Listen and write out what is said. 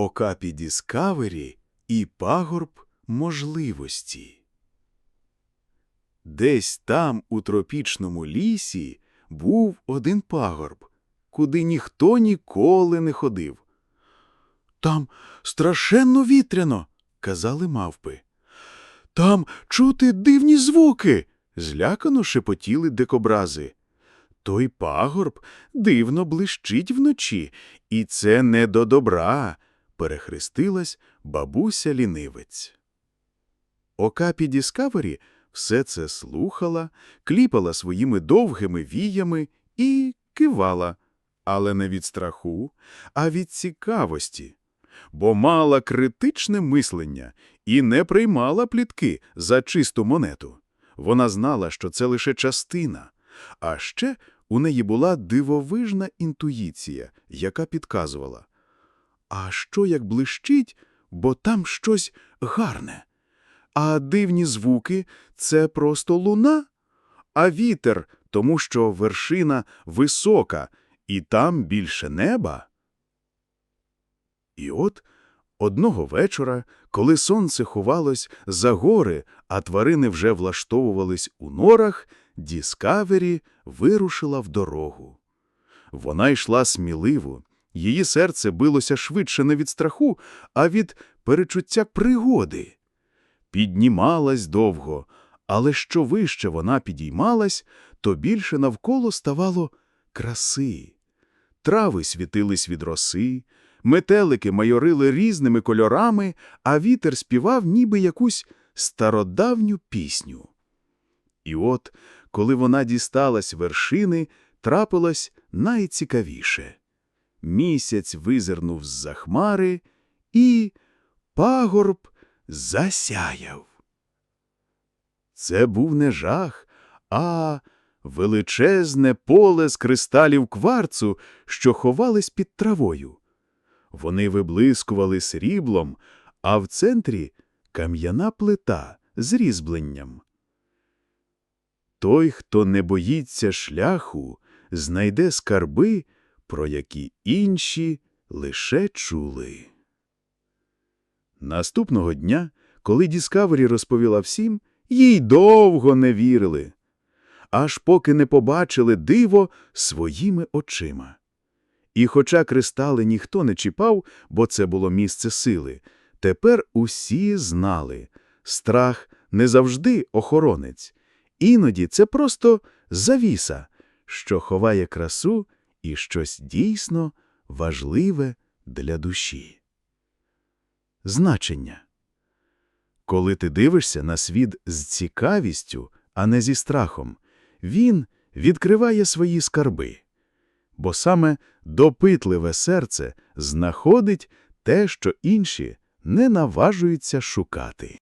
Окапі Діскавері і пагорб можливості. Десь там, у тропічному лісі, був один пагорб, куди ніхто ніколи не ходив. Там страшенно вітряно, казали мавпи. Там чути дивні звуки, злякано шепотіли дикобрази. Той пагорб дивно блищить вночі, і це не до добра, перехрестилась бабуся лінивець. Окапі Діскавері все це слухала, кліпала своїми довгими віями і кивала, але не від страху, а від цікавості, бо мала критичне мислення і не приймала плітки за чисту монету. Вона знала, що це лише частина, а ще у неї була дивовижна інтуїція, яка підказувала. А що як блищить, бо там щось гарне? А дивні звуки – це просто луна, а вітер – тому що вершина висока, і там більше неба. І от одного вечора, коли сонце ховалось за гори, а тварини вже влаштовувались у норах, Діскавері вирушила в дорогу. Вона йшла сміливо, її серце билося швидше не від страху, а від перечуття пригоди. Піднімалась довго, але що вище вона підіймалась, то більше навколо ставало краси. Трави світились від роси, метелики майорили різними кольорами, а вітер співав ніби якусь стародавню пісню. І от, коли вона дісталась вершини, трапилось найцікавіше. Місяць визирнув з-за хмари, і пагорб засяяв. Це був не жах, а величезне поле з кристалів кварцу, що ховались під травою. Вони виблискували сріблом, а в центрі кам'яна плита з різьбленням. Той, хто не боїться шляху, знайде скарби, про які інші лише чули. Наступного дня, коли Діскавері розповіла всім, їй довго не вірили, аж поки не побачили диво своїми очима. І хоча кристали ніхто не чіпав, бо це було місце сили, тепер усі знали – страх не завжди охоронець. Іноді це просто завіса, що ховає красу і щось дійсно важливе для душі. Значення Коли ти дивишся на світ з цікавістю, а не зі страхом, він відкриває свої скарби. Бо саме допитливе серце знаходить те, що інші не наважуються шукати.